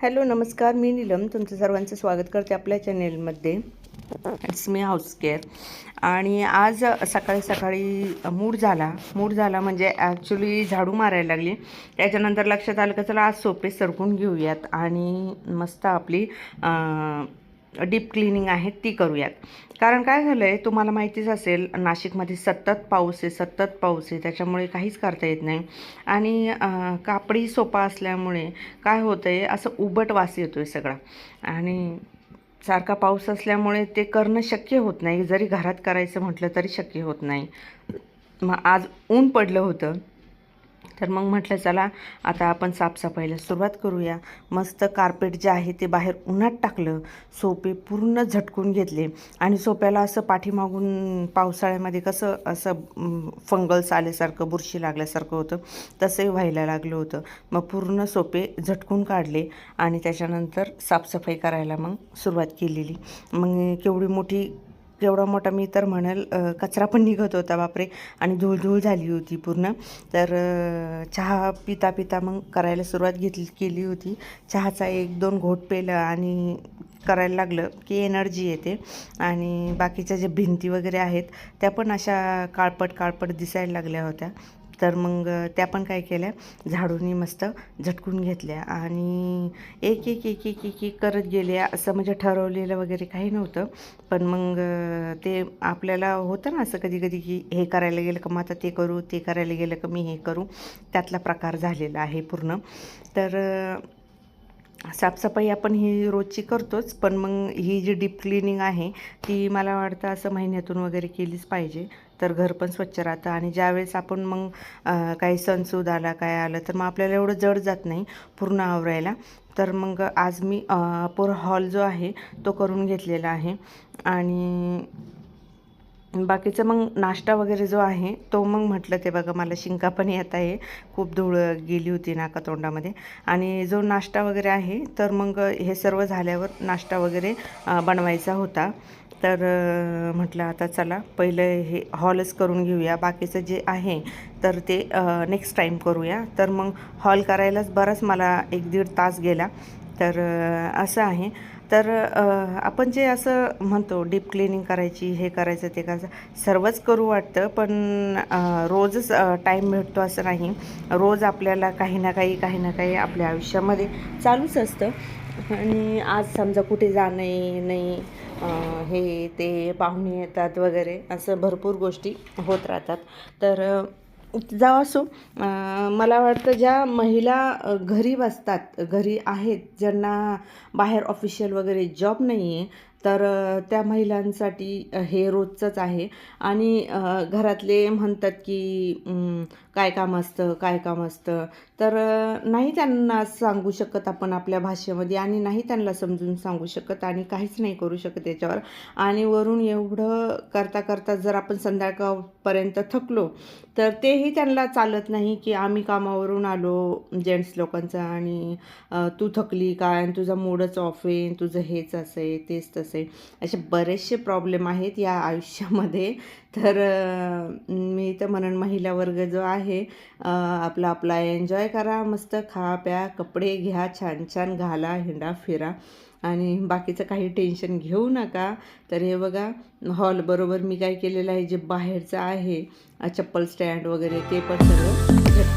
Hello नमस्कार. मी नीलम. तुमचं सर्वांचं स्वागत करते आपल्या चॅनेलमध्ये. इट्स मी हाऊस केअर आणि आज सकाळी सकाळी मूड झाला. मूड झाला म्हणजे ॲक्च्युली झाडू मारायला लागली. त्याच्यानंतर लक्षात आलं का चला आज सोपे सरकून घेऊयात. आणि मस्त आपली डीप क्लिनिंग आहे ती करूयात. कारण काय झालं आहे तुम्हाला माहितीच असेल नाशिकमध्ये सतत पाऊस आहे सतत पाऊस आहे त्याच्यामुळे काहीच करता येत नाही. आणि कापडी सोपा असल्यामुळे काय होतं आहे असं उबट वास येतो आहे सगळा. आणि सारखा पाऊस असल्यामुळे ते करणं शक्य होत नाही. जरी घरात करायचं म्हटलं तरी शक्य होत नाही. मग आज ऊन पडलं होतं. तर मग म्हटलं चला आता आपण साफसफाईला सुरुवात करूया. मस्त कार्पेट जे आहे ते बाहेर उन्हात टाकलं सोपे पूर्ण झटकून घेतले. आणि सोप्याला असं पाठीमागून पावसाळ्यामध्ये कसं असं फंगल्स आल्यासारखं बुरशी लागल्यासारखं होतं तसंही व्हायला लागलं होतं. मग पूर्ण सोपे झटकून काढले आणि त्याच्यानंतर साफसफाई करायला मग सुरुवात केलेली. मग केवढी मोठी केवढा मोठा मी तर म्हणेल कचरा पण निघत होता बापरे. आणि धूळधूळ झाली होती पूर्ण. तर चहा पिता पिता मग करायला सुरुवात घेतली केली होती. चहाचा एक दोन घोट पेलं आणि करायला लागलं की एनर्जी येते. आणि बाकीच्या ज्या भिंती वगैरे आहेत त्या पण अशा काळपट काळपट दिसायला लागल्या होत्या. तर मग त्या पण काय केल्या. झाडूनी मस्त झटकून घेतल्या आणि एक एक एक एक एक एक करत गेल्या असं म्हणजे ठरवलेलं वगैरे काही नव्हतं. पण मग ते आपल्याला होतं ना असं कधी कधी की हे करायला गेलं का मग आता ते करू ते करायला गेलं का मी हे करू. त्यातला प्रकार झालेला आहे पूर्ण. तर साफसफाई आपण ही रोजची करतोच. पण मग ही जी डीप क्लिनिंग आहे ती मला वाटतं असं महिन्यातून वगैरे केलीच पाहिजे. तर घर पण स्वच्छ राहतं आणि ज्यावेळेस आपण मग काही सणसूद आला काय आलं तर मग आपल्याला एवढं जड जात नाही पूर्ण आवरायला. तर मग आज मी पूर हॉल जो आहे तो करून घेतलेला आहे. आणि बाकीचं मग नाश्ता वगैरे जो आहे तो मग म्हटलं ते बघा मला शिंका पण येत आहे. खूप धूळ गेली होती नाका तोंडामध्ये आणि जो नाश्ता वगैरे आहे तर मग हे सर्व झाल्यावर नाश्ता वगैरे बनवायचा होता. तर म्हटलं आता चला पहिलं हे हॉलच करून घेऊया. बाकीचं जे आहे तर ते नेक्स्ट टाईम करूया. तर मग हॉल करायलाच बराच मला एक दीड तास गेला. तर असं आहे. तर आपण जे असं म्हणतो डीप क्लिनिंग करायची हे करायचं ते करायचं सर्वच करू वाटतं पण रोजच टाईम भेटतो असं नाही. रोज आपल्याला काही ना काही काही ना काही आपल्या आयुष्यामध्ये चालूच असतं. आणि आज समजा कुठे जाणं आहे नाही हे ते पाहुणे येतात वगैरे असं भरपूर गोष्टी होत राहतात. तर जाव असो मला वाटतं ज्या महिला घरी बसतात घरी आहेत ज्यांना बाहेर ऑफिशियल वगैरे जॉब नाही आहे तर त्या महिलांसाठी हे रोजचंच आहे. आणि घरातले म्हणतात की काय काम असतं काय काम असतं? तर नाही त्यांना सांगू शकत आपण आपल्या भाषेमध्ये आणि नाही त्यांना समजून सांगू शकत आणि काहीच नाही करू शकत याच्यावर आणि वरून एवढं करता करता जर आपण संध्याकाळपर्यंत थकलो तर तेही त्यांना चालत नाही की आम्ही कामावरून आलो जेंट्स लोकांचं आणि तू थकली काय? आणि तुझा मूडच ऑफ आहे तुझं हेच असं आहे तेच तसं आहे असे बरेचसे प्रॉब्लेम आहेत या आयुष्यामध्ये. तर मी तर म्हणून महिला वर्ग जो आहे आपला आपला एन्जॉय करा मस्त खा प्या कपडे घ्या छान छान घाला हिंडा फिरा. आणि बाकीचं काही टेन्शन घेऊ नका. तर हे बघा हॉल बरोबर मी काय केलेलं आहे जे बाहेरचं आहे चप्पल स्टँड वगैरे ते पण सगळं